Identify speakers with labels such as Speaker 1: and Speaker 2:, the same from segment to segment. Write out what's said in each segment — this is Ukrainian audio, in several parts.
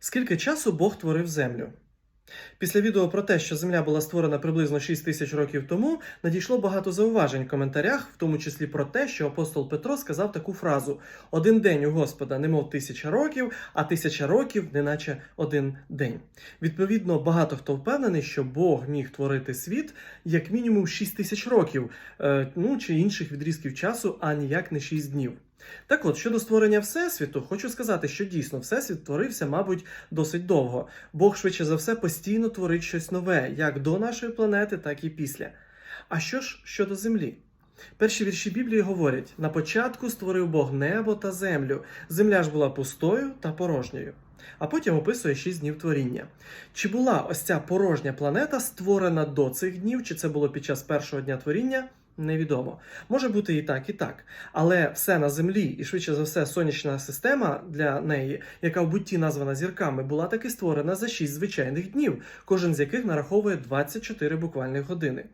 Speaker 1: Скільки часу Бог творив землю? Після відео про те, що Земля була створена приблизно 6 тисяч років тому, надійшло багато зауважень в коментарях, в тому числі про те, що апостол Петро сказав таку фразу: один день у Господа, немов тисяча років, а тисяча років, неначе один день. Відповідно, багато хто впевнений, що Бог міг творити світ як мінімум 6 тисяч років, е, ну чи інших відрізків часу, а ніяк не 6 днів. Так от, щодо створення Всесвіту, хочу сказати, що дійсно Всесвіт творився, мабуть, досить довго. Бог швидше за все постійно творить щось нове, як до нашої планети, так і після. А що ж щодо Землі? Перші вірші Біблії говорять: на початку створив Бог небо та землю. Земля ж була пустою та порожньою. А потім описує шість днів творіння. Чи була ось ця порожня планета створена до цих днів, чи це було під час першого дня творіння? Невідомо. Може бути і так, і так. Але все на землі, і швидше за все, сонячна система для неї, яка в бутті названа зірками, була таки створена за 6 звичайних днів, кожен з яких нараховує 24 буквальних години.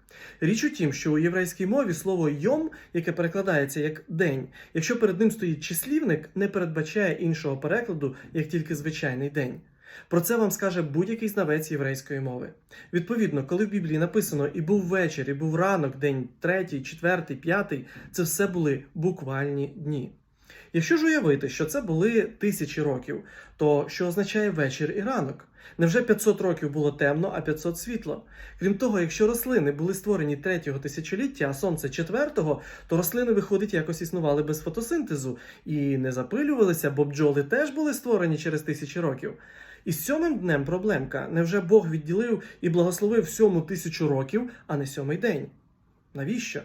Speaker 1: Річ у тім, що у єврейській мові слово йом, яке перекладається як день, якщо перед ним стоїть числівник, не передбачає іншого перекладу, як тільки звичайний день. Про це вам скаже будь-який знавець єврейської мови. Відповідно, коли в Біблії написано і був вечір, і був ранок, день третій, четвертий, п'ятий, це все були буквальні дні. Якщо ж уявити, що це були тисячі років, то що означає вечір і ранок? Невже 500 років було темно, а 500 світло? Крім того, якщо рослини були створені третього тисячоліття, а сонце четвертого, то рослини, виходить, якось існували без фотосинтезу і не запилювалися, бо бджоли теж були створені через тисячі років. І з сьомим днем проблемка. Невже Бог відділив і благословив сьому тисячу років, а не сьомий день? Навіщо?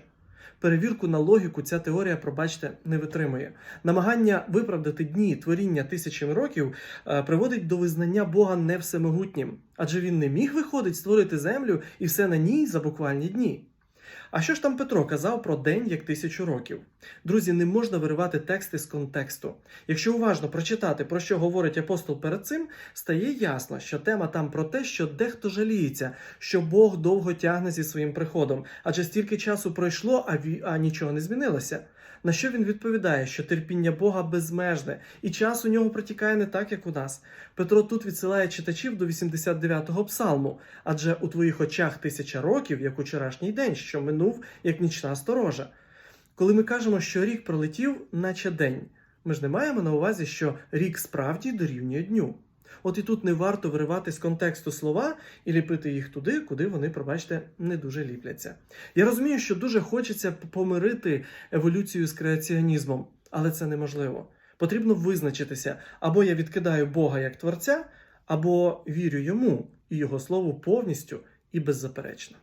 Speaker 1: Перевірку на логіку ця теорія, пробачте, не витримує. Намагання виправдати дні творіння тисячами років е, приводить до визнання Бога не всемогутнім, адже він не міг виходить створити землю і все на ній за буквальні дні. А що ж там Петро казав про день як тисячу років? Друзі, не можна виривати тексти з контексту. Якщо уважно прочитати, про що говорить апостол перед цим, стає ясно, що тема там про те, що дехто жаліється, що Бог довго тягне зі своїм приходом, адже стільки часу пройшло, а, ві... а нічого не змінилося. На що він відповідає, що терпіння Бога безмежне, і час у нього протікає не так, як у нас. Петро тут відсилає читачів до 89-го псалму, адже у твоїх очах тисяча років, як учорашній день, що минув, як нічна сторожа. Коли ми кажемо, що рік пролетів, наче день, ми ж не маємо на увазі, що рік справді дорівнює дню. От і тут не варто виривати з контексту слова і ліпити їх туди, куди вони, пробачте, не дуже ліпляться. Я розумію, що дуже хочеться помирити еволюцію з креаціонізмом, але це неможливо. Потрібно визначитися, або я відкидаю Бога як творця, або вірю йому і його слову повністю і беззаперечно.